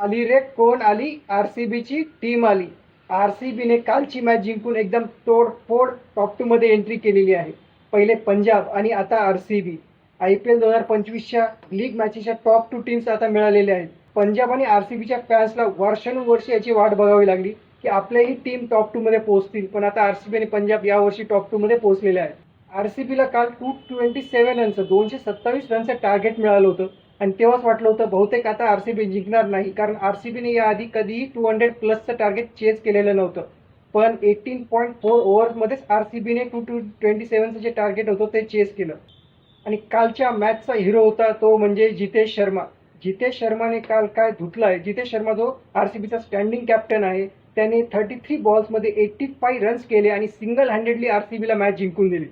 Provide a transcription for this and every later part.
आली रे? कोण आली? आर सी बीची टीम आली. आर सी बीने कालची मॅच जिंकून एकदम तोडफोड टॉप टूमध्ये एंट्री केलेली आहे. पहिले पंजाब आणि आता R C B I P L दोन हजार पंचवीसच्या लीग मॅचेसच्या टॉप टू टीम्स आता मिळालेल्या आहेत. पंजाब आणि आर सी बीच्या फॅन्सला वर्षानुवर्ष याची वाट बघावी लागली की आपल्याही टीम टॉप टूमध्ये पोहोचतील. पण आता आर सी बी आणि पंजाब यावर्षी टॉप टूमध्ये पोहोचलेले आहेत. आर सी बीला काल टू ट्वेंटी सेव्हन रनचं दोनशे सत्तावीस रनचं टार्गेट मिळालं होतं. आणि तेव्हाच वाटलं होतं बहुतेक आता आर सी बी जिंकणार नाही. कारण आर सी बीने याआधी कधीही टू हंड्रेड प्लसचं टार्गेट चेज केलेलं नव्हतं. पण एटीन पॉईंट फोर ओव्हर्समध्येच आर सी बीने टू टू ट्वेंटी सेव्हनचं जे टार्गेट होतं ते चेस केलं. आणि कालच्या मॅचचा हिरो होता तो म्हणजे जितेश शर्मा. जितेश शर्माने काल काय धुतला आहे जितेश शर्मा जो आर सी बीचा स्टँडिंग कॅप्टन आहे त्याने थर्टी थ्री बॉल्समध्ये एट्टी फाय रन्स केले आणि सिंगल हँडेडली आर सी बीला मॅच जिंकून दिली.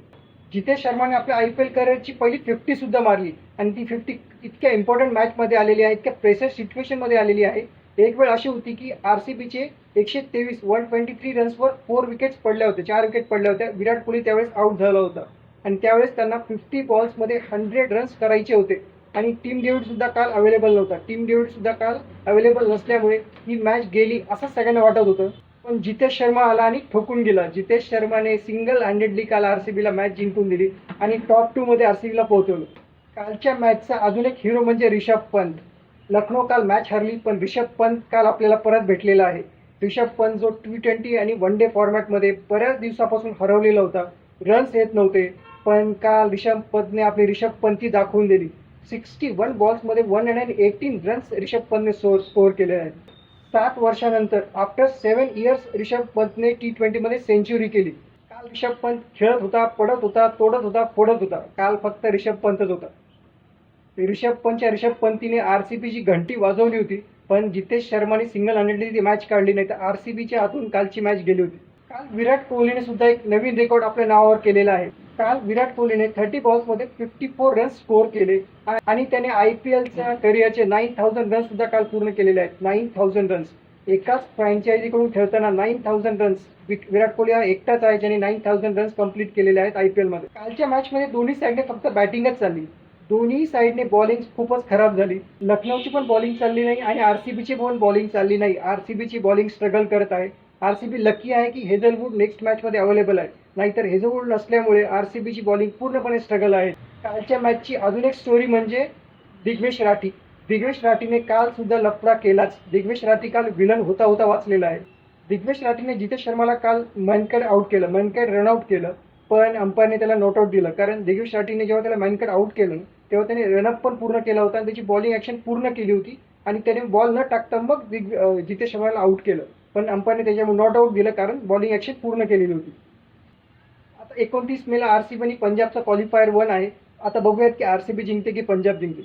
जितेश शर्माने आपल्या आय पी एल करिअरची पहिली फिफ्टी सुद्धा मारली. आणि ती फिफ्टी इतक्या इम्पॉर्टंट मॅचमध्ये आलेली आहे इतक्या प्रेशर सिच्युएशनमध्ये आलेली आहे. एक वेळ अशी होती की आर सी बीचे एकशे तेवीस वन ट्वेंटी थ्री रन्सवर फोर विकेट्स पडल्या होत्या चार विकेट पडल्या होत्या. विराट कोहली त्यावेळेस आउट झाला होता. आणि त्यावेळेस त्यांना फिफ्टी बॉल्समध्ये हंड्रेड रन्स करायचे होते. आणि टीम डेव्हिड सुद्धा काल अवेलेबल नव्हता. टीम डेव्हिड सुद्धा काल अवेलेबल नसल्यामुळे ही मॅच गेली असं सगळ्यांना वाटत होतं. पण जितेश शर्मा आला आणि ठोकून गेला जितेश शर्माने सिंगल हँडेडली काल आर सी बीला मॅच जिंकून दिली आणि टॉप टू मध्ये आर सी बीला पोहोचवलं. कालच्या मॅचचा अजून एक हिरो म्हणजे रिषभ पंत. लखनौ काल मॅच हरली पण रिषभ पंत काल आपल्याला परत भेटलेला आहे. रिषभ पंत जो टी ट्वेंटी आणि वन डे फॉर्मॅटमध्ये बऱ्याच दिवसापासून हरवलेला होता. रन्स येत नव्हते पण काल रिषभ पंतने आपली रिषभ पंती दाखवून दिली. Sixty one बॉल्समध्ये one hundred eighteen runs Rishabh पंतने score केले आहेत. सात वर्षानंतर आफ्टर सेवन इयर्स रिषभ पंतने टी ट्वेंटीमध्ये सेंच्युरी केली. काल रिषभ पंत खेळत होता पडत होता तोडत होता फोडत होता. काल फक्त रिषभ पंतच होता. रिषभ पंतच्या रिषभ पंतीने आर सी बीची घंटी वाजवली होती पण जितेश शर्माने सिंगल हँडेडली ती मॅच काढली नाही तर आर सी बीच्या हातून कालची मॅच गेली होती. काल विराट कोहलीने सुद्धा एक नवीन रेकॉर्ड आपल्या नावावर केलेला आहे. काल विराट कोहलीने थर्टी बॉल्समध्ये फिफ्टी फोर रन्स स्कोअर केले. आणि त्याने आय पी एलच्या करिअरचे नाईन थाउजंड रन्स सुद्धा काल पूर्ण केलेले आहेत. नाईन थाउजंड रन्स एकाच फ्रँचायझीकडून खेळताना nine thousand runs Virat Kohli हा एकटाच आहे ज्याने नाईन थाउजंड रन्स कंप्लीट केलेले आहेत आय पी एलमध्ये कालच्या मॅचमध्ये दोन्ही साईडने फक्त बॅटिंगच चालली. दोन्ही साईडने बॉलिंग खूपच खराब झाली. लखनौची पण बॉलिंग चालली नाही आणि आर सी बीची पण बॉलिंग चालली नाही. आर सी बीची बॉलिंग स्ट्रगल करत आहे. आर सी बी लकी आहे की हेझलवूड नेक्स्ट मॅचमध्ये अवेलेबल आहे. नाहीतर हेझलवूड नसल्यामुळे आर सी बीची बॉलिंग पूर्णपणे स्ट्रगल आहे. कालच्या मॅचची अजून एक स्टोरी म्हणजे दिग्वेश राठी. दिग्वेश राठीने काल सुद्धा लफडा केलाच. दिग्वेश राठी काल विलन होता होता वाचलेला आहे. दिग्वेश राठीने जितेश शर्माला काल मनकड आउट केलं. मनकड रनआउट केलं. पण अंपायरने त्याला नॉट आउट दिलं. कारण दिग्वेश राठीने जेव्हा त्याला मनकड आउट केलं तेव्हा त्याने रनअप पण पूर्ण केला होता आणि त्याची बॉलिंग ॲक्शन पूर्ण केली होती. आणि त्याने बॉल न टाकता मग दिग जितेश शर्माला आउट केलं. पण अंपायरने त्याच्यामुळे नॉट आऊट दिलं कारण बॉलिंग ॲक्शन पूर्ण केलेली होती. आता एकोणतीस मेला आर सी बी आणि पंजाबचा क्वालिफायर वन आहे. आता बघूयात की आर सी बी जिंकते की पंजाब जिंकते.